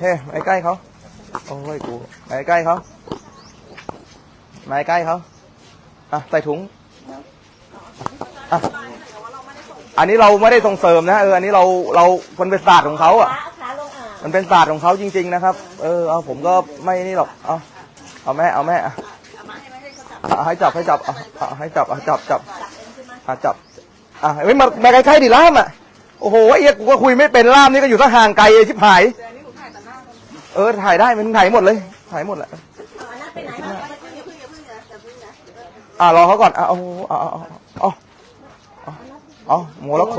เฮ้ม่ใกล้เขาโอ้ยกูม่ใกล้เขาม่ใกล้เขาอะใส่ถุงอะอันนี้เราไม่ได้ส่งเสริมนะเอออันนี้เราเรามันเป็นศาสตร์ของเขาอะ มันเป็นศาสตร์ของเขาจริง ๆ นะครับ เออเอาผมก็ไม่นี่หรอกเอาเอาแม่เอาแม่อะให้จับให้จับเอาเอาให้จับเอาจับจับอะจับอะไม่มามาใกล้ๆดิล่ามอะโอ้โหไอ้เหี้ยกูก็คุยไม่เป็นล่ามนี่ก็อยู่ตั้งห่างไกลชิบหาย เออถ่ายได้มันถ่ายหมดเลย ถ่ายหมดแหละอ่าเพิ่งอย่าก่อย่าเพิ่งอย่าเพิ่งนะอะรอเขาก่อนอะเอาเอาเอาเอาเอาเอาเอาโมร็อกโก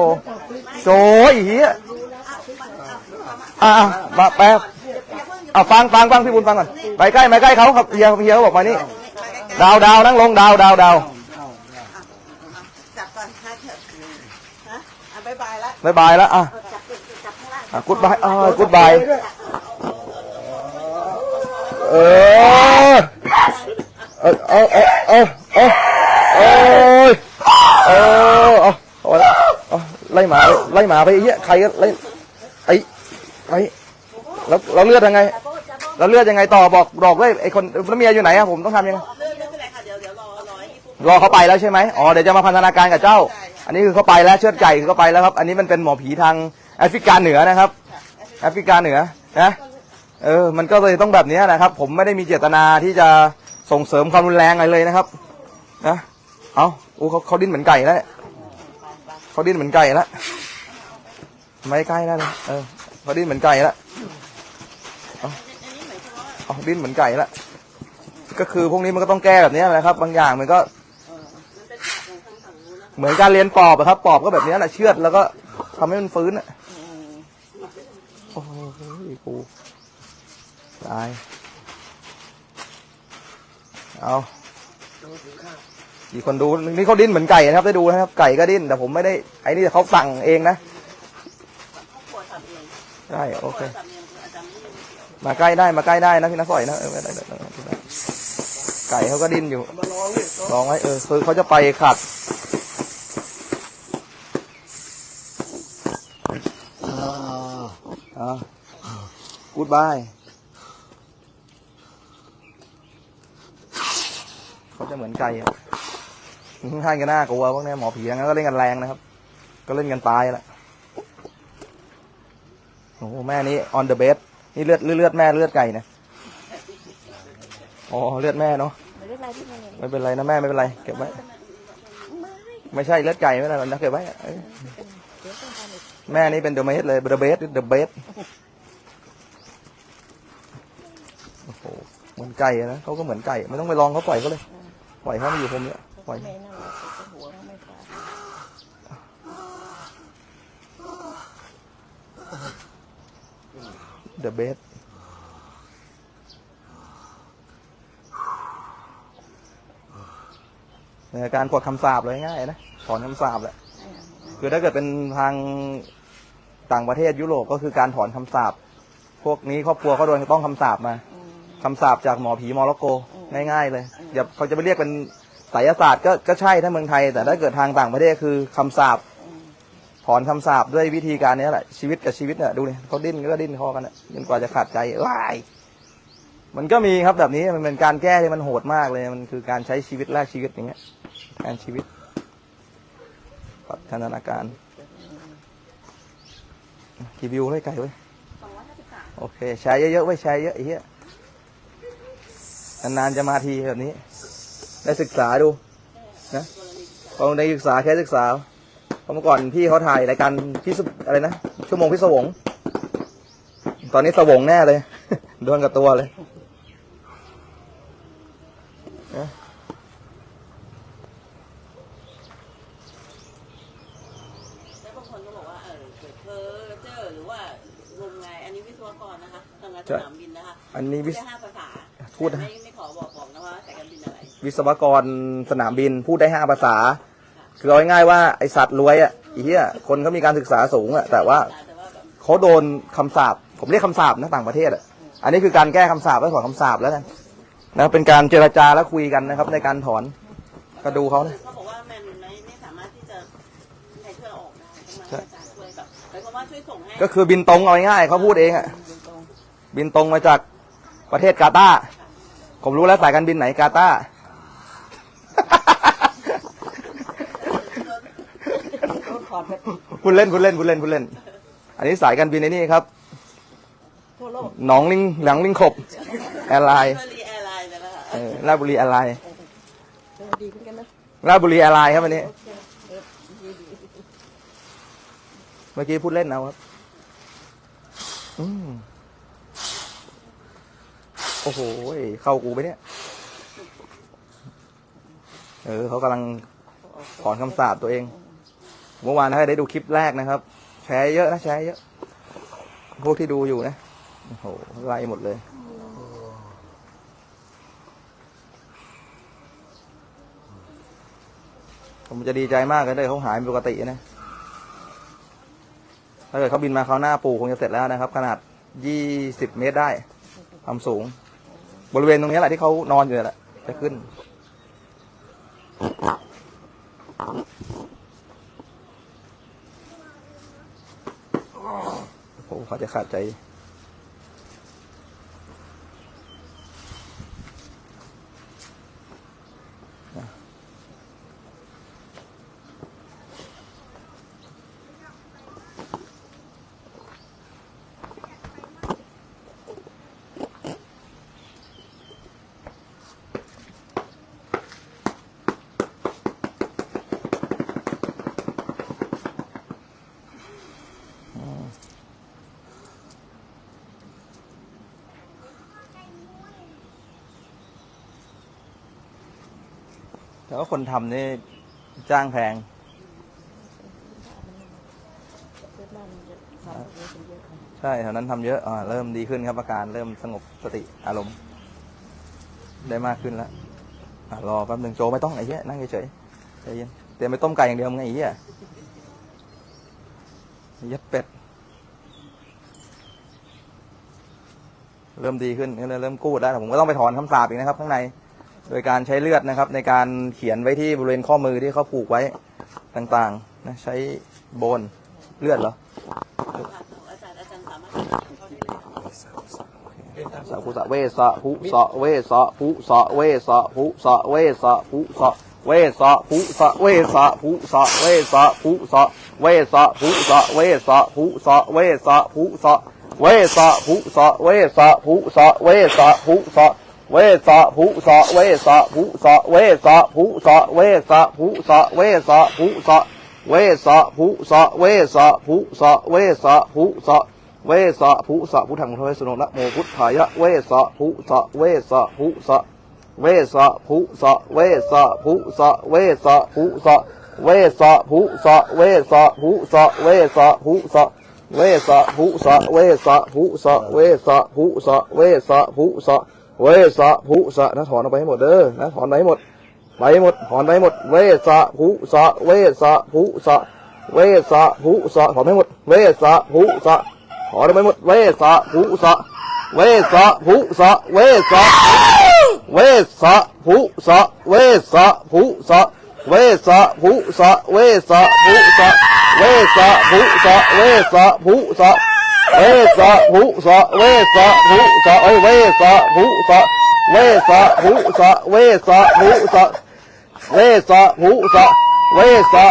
โจ้ยเฮียอะอะมาแป๊บอะฟังฟังฟังพี่บุญฟังก่อนไปใกล้ไปใกล้เขาครับเฮียเฮียเขาบอกมานี่ดาวดาวนั่งลงดาวดาวดาวจับก่อนให้เถอะฮะบายบายละบายบายแล้วอะเออจับจับข้างล่างอะกุดบายอ่ากุดบาย เออเออเออเออเออเออเออเออไล่หมาไล่หมาไปเหี้ยใครก็ไล่ไอ้ไอ้แล้วเราเลือดยังไงเราเลือดยังไงต่อบอกบอกด้วยไอ้คนแล้วเมียอยู่ไหนอะผมต้องทำยังไงรอรอให้พี่ปุ๊บรอเขาไปแล้วใช่ไหมอ๋อเดี๋ยวจะมาพันธนาการกับเจ้า อันนี้คือเขาไปแล้วเชือดไก่คือเขาไปแล้วครับ อันนี้มันเป็นหมอผีทางแอฟริกาเหนือนะครับแอฟริกาเหนือนะ เออ มันก็เลยต้องแบบนี้นะครับ ผมไม่ได้มีเจตนาที่จะส่งเสริมความรุนแรงอะไรเลยนะครับ นะ เอาอู้เขาเขาดิ้นเหมือนไก่แล้วเขาดิ้นเหมือนไก่แล้วไม่ใกล้แล้วเลยเออเขาดิ้นเหมือนไก่แล้วเอาเอาดิ้นเหมือนไก่แล้วก็คือพวกนี้มันก็ต้องแก้แบบนี้แหละครับ บางอย่างมันก็ เหมือนการเรียนปอบอะครับ ปอบก็แบบนี้แหละเชือดแล้วก็ทำให้มันฟื้นอะโอ้โหกู ตาย เอากี่คนดูนี่เขาดิ้นเหมือนไก่นะครับ ได้ดูนะครับ ไก่ก็ดิ้น แต่ผมไม่ได้ ไอ้นี่เขาสั่งเองนะปวดทำเองใช่โอเค มาใกล้ได้ มาใกล้ได้นะพี่นักสอยนะเออไไได้ได้ไก่เขาก็ดิ้นอยู่ลองไว้เออคือเขาจะไปขัดอ่ากูดบายเขา จะเหมือนไก่อะท่านก็น่ากลัวพวกเนี้ยหมอผีงั้นก็เล่นกันแรงนะครับ ก็เล่นกันตายแหละโอ้โหแม่นี้ on the bed นี่เลือดเลือดแม่เลือดไก่นะอ๋อเลือดแม่เนาะไม่เป็นไรพี่ไม่เป็นไรไม่เป็นไรนะแม่ไม่เป็นไรเก็บไว้ไม่ใช่เลือดไก่ไม่เป็นไรนะเก็บไว้เอ้ยแม่นี่เป็น the best เลย the best the best โอ้โหเหมือนไก่อะนะเขาก็เหมือนไก่ไม่ต้องไปลองเขาปล่อยเขาเลย ปล่อยเขามาอยู่ผมเนี่ยปล่อย ไม่นั่นหรอกหัวเขาไม่ปลาเดอะเบสการกดคำสาปเลยง่ายๆนะถอนคำสาปแหละคือถ้าเกิดเป็นทางต่างประเทศยุโรปก็คือการถอนคำสาปพวกนี้ครอบครัวเขาโดนต้องคำสาปมาคำสาปจากหมอผีมอร็อกโก ง่ายๆเลยอย่าเขาจะไปเรียกเป็นไสยศาสตร์ก็ก็ใช่ถ้าเมืองไทย แต่ถ้าเกิดทางต่างประเทศคือคำสาปถอนคำสาปด้วยวิธีการนี้แหละชีวิตกับชีวิตเนี่ยดูนี่เขาดิ้นก็ดิ้นคอกันอะจนกว่าจะขาดใจว้ายมันก็มีครับแบบนี้มันเป็นการแก้ที่มันโหดมากเลย มันคือการใช้ชีวิตแลกชีวิตอย่างเงี้ยการชีวิตพัฒนาการกี่วิวเลยไก่เว้ยสองร้อยห้าสิบสามโอเคแชร์เยอะๆไว้ยแชร์เยอะไอ้เหี้ย นานๆจะมาทีแบบนี้ ได้ศึกษาดูนะตองได้ศึกษาแค่ศึกษาเพราะเมื่อก่อนพี่เขาถ่ายรายการพี่สุอะไรนะชั่วโมงพี่สวง ตอนนี้สวงแน่เลยโดนกับตัวเลยนะ แล้วบางคนก็บอกว่าเออเกิดเพอเจอหรือว่างมงายอันนี้วิศวกรนะคะทำงานสนามบินนะคะ อันนี้วิ ได้ ศ ห้าภาษา พูดนะ ไม่ไม่ขอบอกบอกนะว่าแต่การบินอะไร วิ ศวกรสนามบินพูดได้ห้าภาษา คือเอาง่ายๆว่าไอสัตว์รวยอะไอ้เหี้ยคนเขามีการศึกษาสูงอะแต่ว่าแต่ว่าแบบเขาโดนคำสาปผมเรียกคำสาปนะต่างประเทศอะอันนี้คือการแก้คำสาปและถอนคำสาปแล้วกันนะเป็นการเจรจาและคุยกันนะครับ ในการถอนก็ดูเขานะเขาบอกว่ามันไม่ไม่สามารถที่จะใช้ช่วยออกได้ต้องมาให้อาจารย์ช่วยแบบหมายความว่าช่วยส่งให้ก็คือบินตรงเอาง่ายๆเขาพูดเองอะบินตรงมาจากประเทศกาตาร์ผมรู้แล้วสายการบินไหนกาตาร์ ถอดแบบคุณเล่นคุณเล่นคุณเล่นคุณเล่น อันนี้สายการบินไอ้นี่ครับทั่วโลกหนองลิงหลังลิงขบแอร์ไลน์เบอรีแอร์ไลน์นะคะเออราชบุรีแอร์ไลน์เออดีเหมือนกันนะราชบุรีแอร์ไลน์ครับวันนี้โอเคเออดีดีเมื่อกี้พูดเล่นเอาครับอืมโอ้โหเข้ากูไปเนี่ย เออเขากำลังถอนคำสาปตัวเอง เมื่อวานถ้าได้ดูคลิปแรกนะครับ แชร์เยอะนะแชร์เยอะ พวกที่ดูอยู่นะโอ้โหไล่หมดเลย ผมจะดีใจมากเลยถ้เขาหายเป็นปกตินะ ถ้าเกิดเขาบินมาคราหน้าปูคงจะเสร็จแล้วนะครับ ขนาดยี่สิบเมตรได้ความสูง บริเวณตรงนี้แหละที่เขานอนอยู่แหละจะขึ้น โอ้โหเขา จะขาดใจ คนทำนี่จ้างแพงเพื่อนบ้านมันจะทำเยอนเยอะค่ะใช่แถวนั้นทำเยอะอ่าเริ่มดีขึ้นครับอาการเริ่มสงบสติอารมณ์ ได้มากขึ้นแล้วอะรอแป๊บหนึ่งโจไม่ต้องไอ้เหี้ยนั่งเฉยๆใจเย็นเตรียมไปต้มไก่อย่างเดียวมึงไงไอ้เหี้ยยัดเป็ด เริ่มดีขึ้นก็เลยเริ่มกู้ได้แต่ผมก็ต้องไปถอนคำสาปอีกนะครับ ข้างใน โดยการใช้เลือดนะครับ ในการเขียนไว้ที่บริเวณข้อมือที่เขาผูกไว้ต่างๆนะใช้โบนเลือดเหรอสามารถเขาได้เลยค่ะสะภุสะเวสะภุสะเวสะภุสะเวสะภุสะเวสะภุสะเวสะภุสะเวสะภุสะเวสะภุสะเวสะภุสะเวสะภุสะเวสะภุสะเวสะภุสะเวสะภุสะเวสะภุสะ เวสะภุสะเวสะภุสะเวสะภุสะเวสะภุสะเวสะภุสะเวสะภุสะเวสะภุสะเวสะภุสะเวสะภุสะพุทธังพุทธเวสโนนะโมพุทธายะเวสะภุสะเวสะภุสะเวสะภุสะเวสะภุสะเวสะภุสะเวสะภุสะเวสะภุสะเวสะภุสะเวสะภุสะเวสะภุสะเวสะภุสะเวสะภุสะ เวสะภุสะนะถอนออกไปให้หมดเด้อนะถอนไปให้หมดไปให้หมดถอนไปให้หมด เวสะภุสะเวสะภุสะเวสะภุสะถอนให้หมด เวสะภุสะขอได้ไหมหมด เวสะภุสะเวสะภุสะเวสะเวสะภุสะเวสะภุสะเวสะภุสะเวสะภุสะเวสะภุสะเวสะภุสะ เวสะภุสะเวสะภุสะเอ้ยเวสะภุสะเวสะภุสะเวสะภุสะเวสะ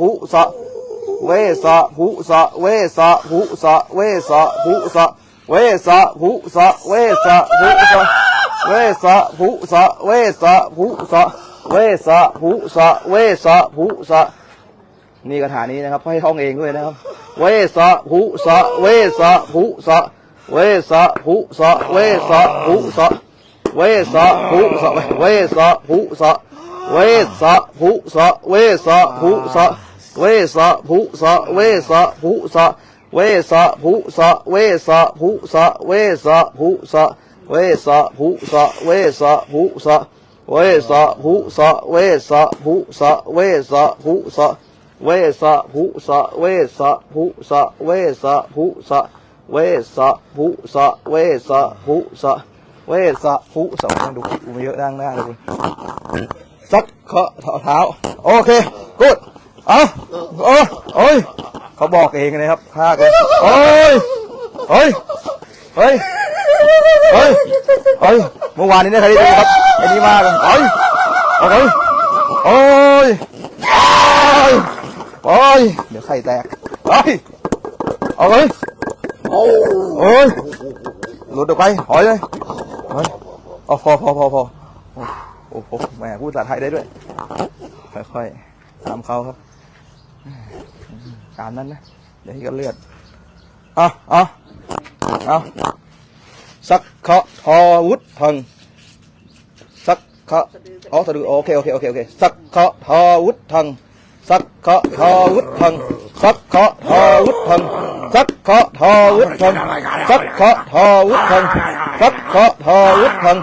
ภุสะเวสะภุสะเวสะภุสะเวสะภุสะ เวสะภุสะเวสะภุสะเวสะภุสะเวสะภุสะเวสะภุสะเวสะภุสะเวสะภุสะนี่คาถานี้นะครับให้ท่องเองด้วยนะครับ เวสะภุสะเวสะภุสะเวสะภุสะเวสะภุสะเวสะภุสะเวสะภุสะเวสะภุสะเวสะภุสะเวสะภุสะเวสะภุสะ เวสะภุสะเวสะภุสะเวสะภุสะเวสะภุสะเวสะภุสะเวสะภุสะเวสะภุสะเวสะภุสะเวสะภุสะเวสะภุสะเวสะภุสะเวสะภุสะเวสะภุสะเวสะภุสะดูกูมาเยอะนั่งหน้าเลยคุณซักเคาะเท้าโอเคกูด เอาโอ้โอ้ยเขาบอกเองนะครับพากเลยโอ้ยเฮ้ยเฮ้ยเฮ้ยเฮ้ยเมื่อวานนี้ได้ใครได้ดูครับไอ้นี่มากเลยเอ้ยโอ้ยโอ้ยโอ้ยเดี๋ยวไข่แตกเฮ้ยเอาเลยโอ้ยหลุดออกไปหอยเลยเฮ้ยเอาพอพอพอพอโอ้โหแหมพูดภาษาไทยได้ด้วย ค่อยๆตามเขาครับ ตามนั้นนะ เดี๋ยวก็เลือดเอาเอาเอาสักเคาะทอวุฒทังสักเคาะอ๋อสะดือโอเคโอเคโอเคโอเคสักเคาะทอวุฒทังสักเคาะทอวุฒทังสักเคาะทอวุฒทังสักเคาะทอวุฒทังสักเคาะทอวุฒทังสักเคาะทอวุฒทัง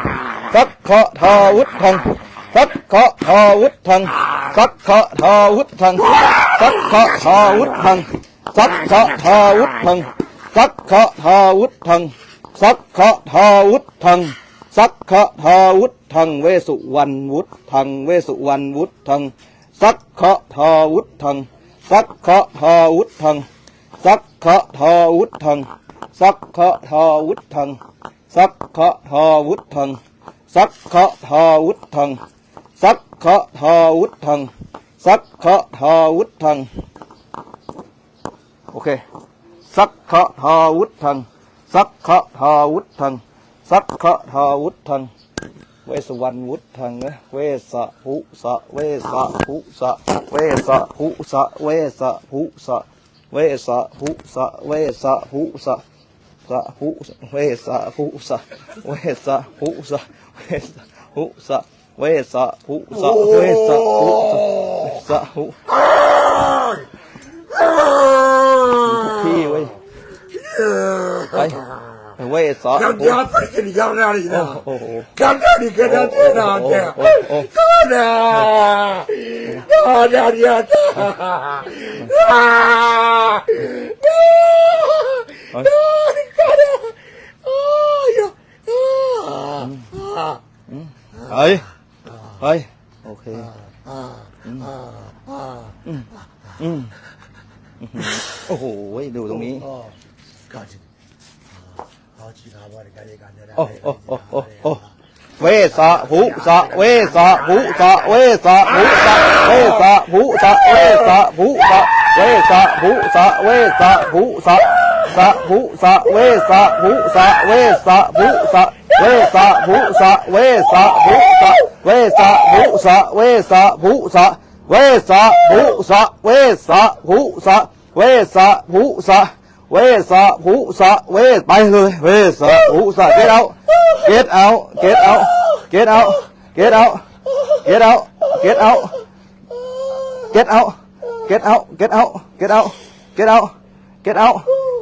สักเคาะทอวุฒทังสักเคาะทอวุฒทังสักเคาะทอวุฒทัง สักขะทาวุธังสักขะทาวุธังสักขะทาวุธังสักขะทาวุธังสักขะทาวุธังเวสุวรรณวุธังเวสุวรรณวุธังสักขะทาวุธังสักขะทาวุธังสักขะทาวุธังสักขะทาวุธังสักขะทาวุธังสักขะทาวุธังสักขะทาวุธัง สักเคาะทอวุฒทัง โอเค สักขะทาวุธัง สักขะทาวุธัง สักขะทาวุธัง เวสวรรณวุธังนะ เวสะภุสะ เวสะภุสะ เวสะภุสะ เวสะภุสะ เวสะภุสะ เวสะภุสะสะภุเวสะภุสะ เวสะภุสะ เวสะภุสะ 我也杀，呼杀，我也杀，呼杀，呼。屁喂！哎，我也杀。娘家自己的养家的呢，干干的干干的呢，干的，干干的干。啊！啊！啊啊！哎。 เฮ้ยเฮ้ย โอเค Ah. Ah. อืมโอ้โห ดูตรงนี้ Oh. Kaji. Ah, cina bari kali kali. โอ้โอ้โอ้โอ้โอ้เวสะภุสะเวสะภุสะเวสะภุสะเวสะภุสะเวสะภุสะเวสะภุสะเวสะภุสะ สะภุสะเวสะภุสะเวสะภุสะเวสะภุสะเวสะภุสะเวสะภุสะเวสะภุสะเวสะภุสะเวสะภุสะเวสะภุสะเวสะภุสะเวสไปเลยเวสะภุสะ get out get out get out get out get out get out get out get out get out get out get out get out get out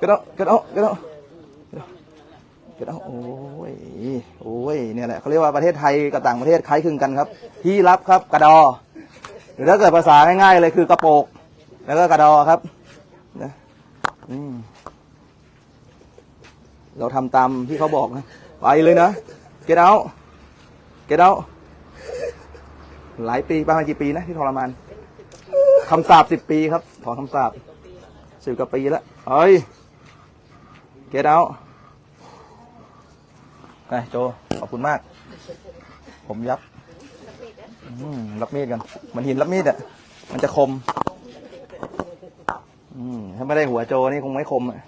get out เกิดเอาโอ้ยโอ้ยเนี่ยแหละเขาเรียกว่าประเทศไทยกับต่างประเทศคล้ายคลึงกันครับ ที่รับครับกระดอ หรือถ้าเกิดภาษาง่ายๆเลยคือกระโปก แล้วก็กระดอครับนะอืมเราทำตามที่เขาบอกนะไปเลยนะเกดเอาเกดเอาหลายปีประมาณกี่ปีนะที่ทรมานคำสาปสิบปีครับถอนคำสาปสิบกว่าปีแล้วเฮ้ย เกตเอาไปโจ ขอบคุณมาก ผมยับรับมีดกัน มันหินรับมีดอะ มันจะคม อืมถ้าไม่ได้หัวโจนี่คงไม่คมอะ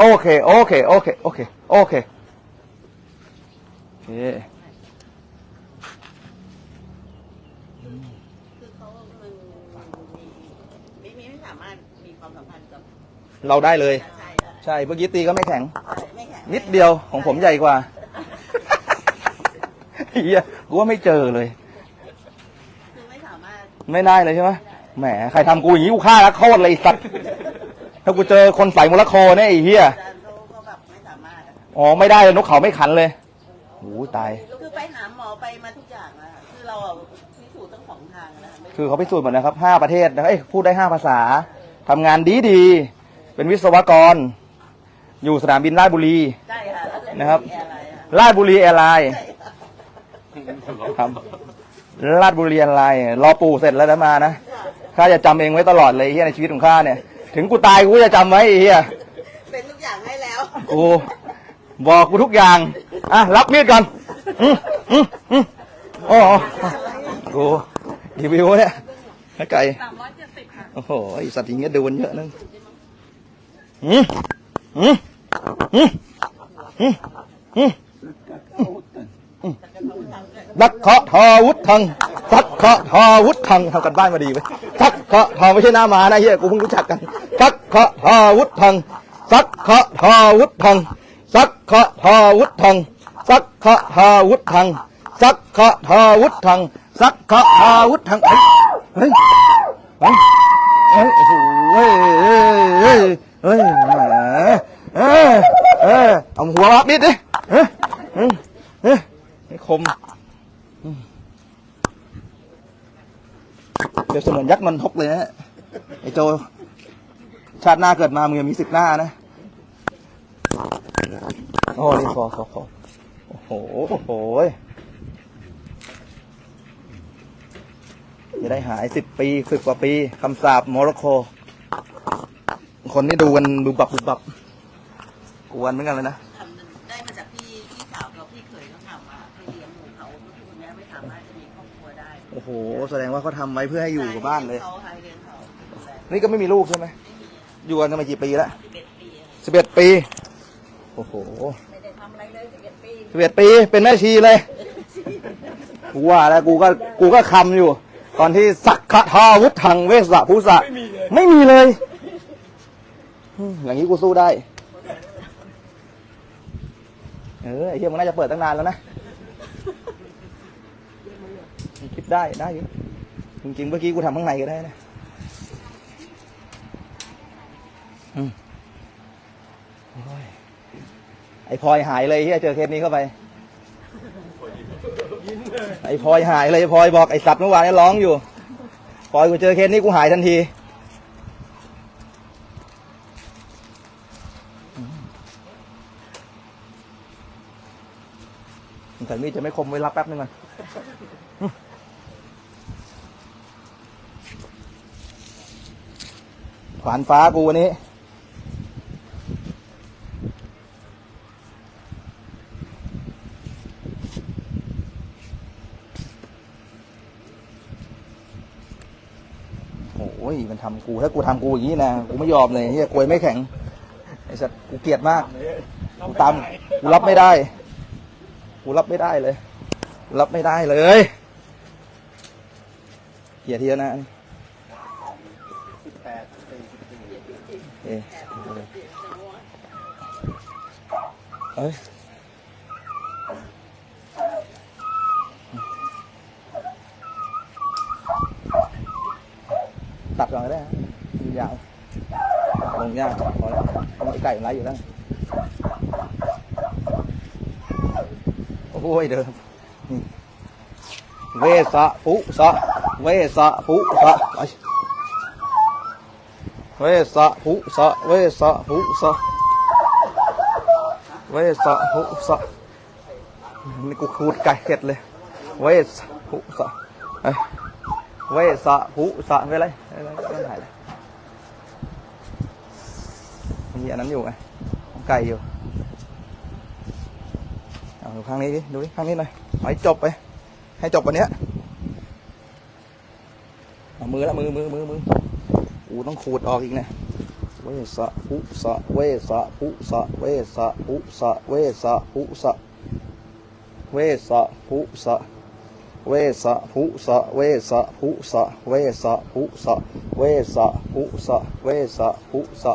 โอเค โอเค โอเค โอเค โอเคามารถมีความสัมพันธ์กับเราได้เลยใช่ใช่ใช่เมื่อกี้ตีก็ไม่แข็ง ไม่แข็งนิดเดียวของผมใหญ่กว่า เฮียกูว่าไม่เจอเลย คือไม่สามารถไม่ได้เลยใช่ไหมแหมใครทำกูอย่างนี้กูฆ่าแล้วโคตรเลยไอ้สัตว์ถ้ากูเจอคนใส่มลโคเนี่ยไอ้เฮียอาจารย์เขาก็แบบไม่สามารถอะอ๋อไม่ได้เลยนกเขาไม่ขันเลยโอ้ตายคือ คือเขาพิสูจน์หมดนะครับห้าประเทศนะเอ้ยพูดได้ห้าภาษาทำงานดีดีๆเป็นวิศวกร อยู่สนามบินราชบุรี ใช่ค่ะแล้วจะมีนะครับอะไรอะราชบุรีแอร์ไลน์ใช่ค่ะครับราชบุรีแอร์ไลน์รอปู่เสร็จแล้วนะมานะข้าจะจำเองไว้ตลอดเลยไอ้เฮียในชีวิตของข้าเนี่ย ถึงกูตายกูจะจำไว้ไอ้เฮียเป็นทุกอย่างให้แล้ว กู บอกกูทุกอย่าง อะ รับมีดก่อนอืมอืมอืมโอ้โหกู รีวิวเนี่ยให้ไก่สามร้อยเจ็ดสิบค่ะ โอ้โหไอสัตว์อย่างเงี้ยดูกันเยอะนึงอืมอืมอืมอืมอืมสักเคาะทอวุฒทังสักเคาะทอวุฒทังทำกันบ้านมาดีไว้ยสักเคาะทอไม่ใช่หน้ามานะเฮียกูเพิ่งรู้จักกันสักเคาะทอวุฒทังสักเคาะทอวุฒทังสักเคาะทอวุฒทังสักเคาะทอวุฒทังสักเคาะทอวุฒทัง สักเคาะทอวุฒทังเฮ้ยเฮ้ยเฮ้ยโอ้โหเฮ้ยเฮ้ยเฮ้ยเออเออเอาหัวมาบิดดิเฮ้ยเฮ้ยเฮ้ยให้คมเดี๋ยวเสมือนยักษ์นนทกเลยนะไอ้โจชาติหน้าเกิดมามึงยังมีสิบหน้านะโอ้นี่คอคอคอโอ้โหโอ้โห จะได้หายสิบปีสิบกว่าปีคำสาปโมร็อกโกคนที่ดูกันบุบบับบุบบับกวนเหมือนกันเลยนะทำได้มาจากพี่พี่สาวกับพี่เขยเขาทำมาให้เลี้ยงหมูเขาก็คือคนนี้ไม่สามารถจะมีครอบครัวได้โอ้โห แสดงว่าเขาทำไว้เพื่อให้อยู่กับบ้านเลย เขาให้เลี้ยงเขาดูแลนี่ก็ไม่มีลูกใช่ไหมอยู่กันมากี่ปีแล้วสิบเอ็ดปีอะสิบเอ็ดปี โอ้โหไม่ได้ทำอะไรเลยสิบเอ็ดปีสิบเอ็ดปีเป็นแม่ชีเลยกูว่าแล้วกูก็กูก็คำอยู่ ตอนที่สักขะทาวุฒทังเวสสะภูสะไม่มีเลยอืมอย่างนี้กูสู้ได้ เออไอ้เหี้ยมันน่าจะเปิดตั้งนานแล้วนะคิดได้ได้อยู่จริงๆเมื่อกี้กูทำข้างในก็ได้นะอืมโอ้ยไอ้พลอยหายเลยเฮียเจอเคสนี้เข้าไป ไอ้พลอยหายเลยไอ้พลอยบอกไอ้สัตว์เมื่อวานนี้ร้องอยู่พลอยกูเจอเคสนี้กูหายทันทีแต่มีดจะไม่คมไว้รับแป๊บนึงก่อนขวานฟ้ากูวันนี้ มันทำกู ถ้ากูทำกูอย่างนี้นะ กูไม่ยอมเลยเฮียกวยไม่แข็ง ไอ้สัตว์กูเกลียดมาก กูตามกูรับไม่ได้ กูรับไม่ได้เลย รับไม่ได้เลย เกลียดเทีแล้วนะเอ๊ะเอ้ยตัดก่อนก็ได้ฮะมันยาวลงยากพอแล้วเพราะมัน ไก่มันไรอยู่แล้วโอ้ยเดิมเวสะปุสะเวสะปุสะไปเวสะปุสะเวสะปุสะเวสะปุสะนี่กูขูดไก่เก็ดเลย เวสะปุสะเอ้ยเวสะปุสะไม่เป็นไร อยู่ไงไก่อยู่เอาดูข้างนี้ดิดูดิข้างนี้หน่อยหอจบไป ให้จบวันนี้เอามือละมือมือมือมืออูต้องขูดออกอีกนะเวสะอุสะเวสะอุสะเวสะอุสะเวสะอุสะเวสะอุสะเวสะภุสะเวสะภุสะเวสะภุสะเวสะภุสะเวสะภุสะ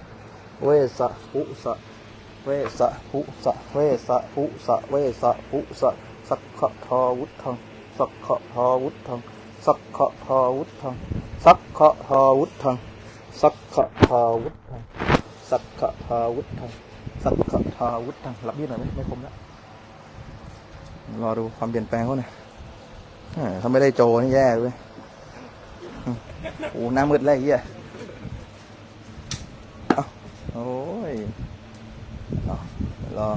เวสะภุสะเวสะภุสะเวสะภุสะเวสะภุสะสักขะทอวุธังสักขะทอวุธังสักขะทอวุธังสักขะทอวุธังสักขะทอวุธังสักขะทอวุธังสักขะทอวุธังหลับยืดหน่อยไหมไม่คมแล้วรอดูความเปลี่ยนแปลงเขาหน่อยถ้าไม่ได้โจนี่แย่เลยโอ้หน้ามืดแล้วเหี้ย โอ้ยเรอ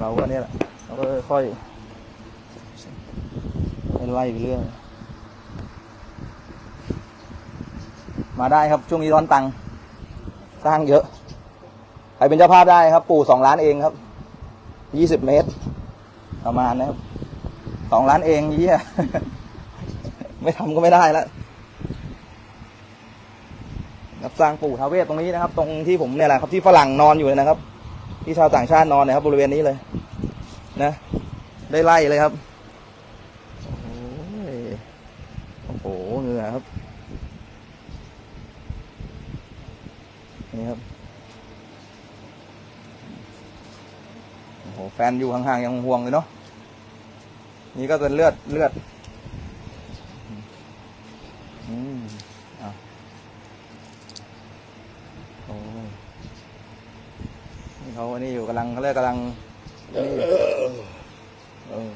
เราก็เนี่ยแหละเราก็ค่อยไล่ไปเรื่อยมาได้ครับช่วงนี้ร้อนตังค์สร้างเยอะ ใครเป็นเจ้าภาพได้ครับ ปู่สองล้านเองครับยี่สิบเมตร ประมาณนะครับสองล้านเองเยี่ย ไม่ทำก็ไม่ได้แล้วรับสร้างปู่ทาเวศตรงนี้นะครับ ตรงที่ผมเนี่ยแหละครับที่ฝรั่งนอนอยู่เนี่ยนะครับ ที่ชาวต่างชาตินอนนะครับ บริเวณนี้เลย นะ ได้ไล่เลยครับโอ้ยโอ้โหเหงื่อครับนี่ครับโอ้โหแฟนอยู่ห่างๆยังห่วงเลยเนาะนี่ก็เป็นเลือดเลือด อืมอะโอ้ย วันนี้อยู่กำลังเขาเรียกกำลังนี่เออ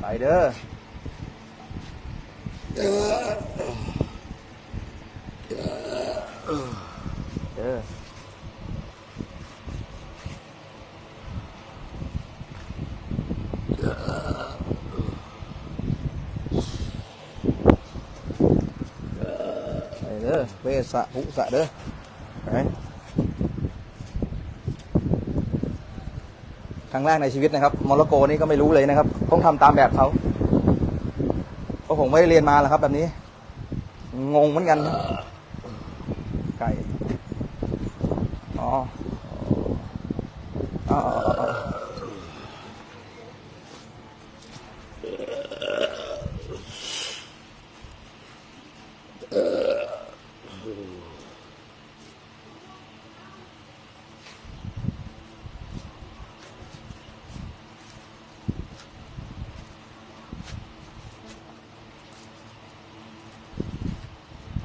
ไปเด้ออไป เวสะหุสะเด้อครั้งแรกในชีวิตนะครับโมร็อกโกนี่ก็ไม่รู้เลยนะครับ ต้องทำตามแบบเขาเพราะผมไม่ได้เรียนมาหรอกครับ แบบนี้ งงเหมือนกันนะบ ไก่อ๋ออ๋ออ๋ออ๋อ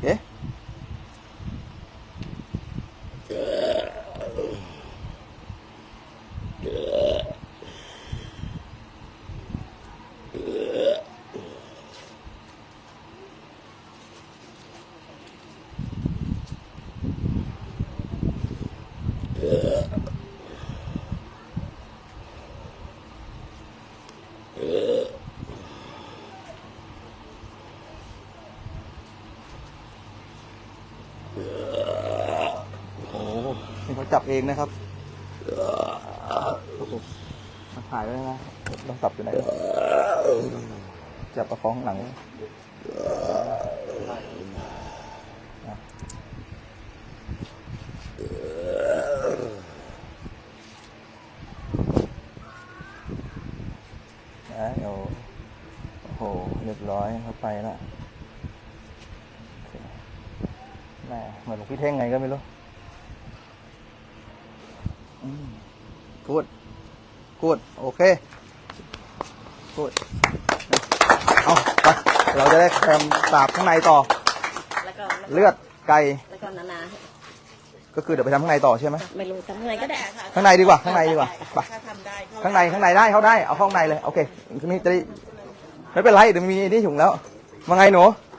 เอ๊ะ โอ้โหนี่เขา จับเองนะครับหมันหายไปแล้วนะต้องจับอยู่ไหนจับประคองหลังไว้นะเดี๋ยวโอ้โห เรียบร้อยเข้าไปแล้วโอเคแม่เหมือนหลวงพี่เท่งไงก็ไม่รู้ กูดกูดโอเคกูดเอาไปเราจะได้แคมสาบข้างในต่อ แล้วก็เลือดไก่แล้วก็นานาก็คือเดี๋ยวไปทำข้างในต่อใช่ไหมไม่รู้ทำอะไรก็ได้ข้างในดีกว่า ข้างในดีกว่าไปถ้าทำได้เข้ข้างในข้างในได้เขาได้เอาเข้าข้างในเลยโอเคนี่จะได้ไม่เป็นไรเดี๋ยวมีนี่ถุงแล้วมาไงหนูไ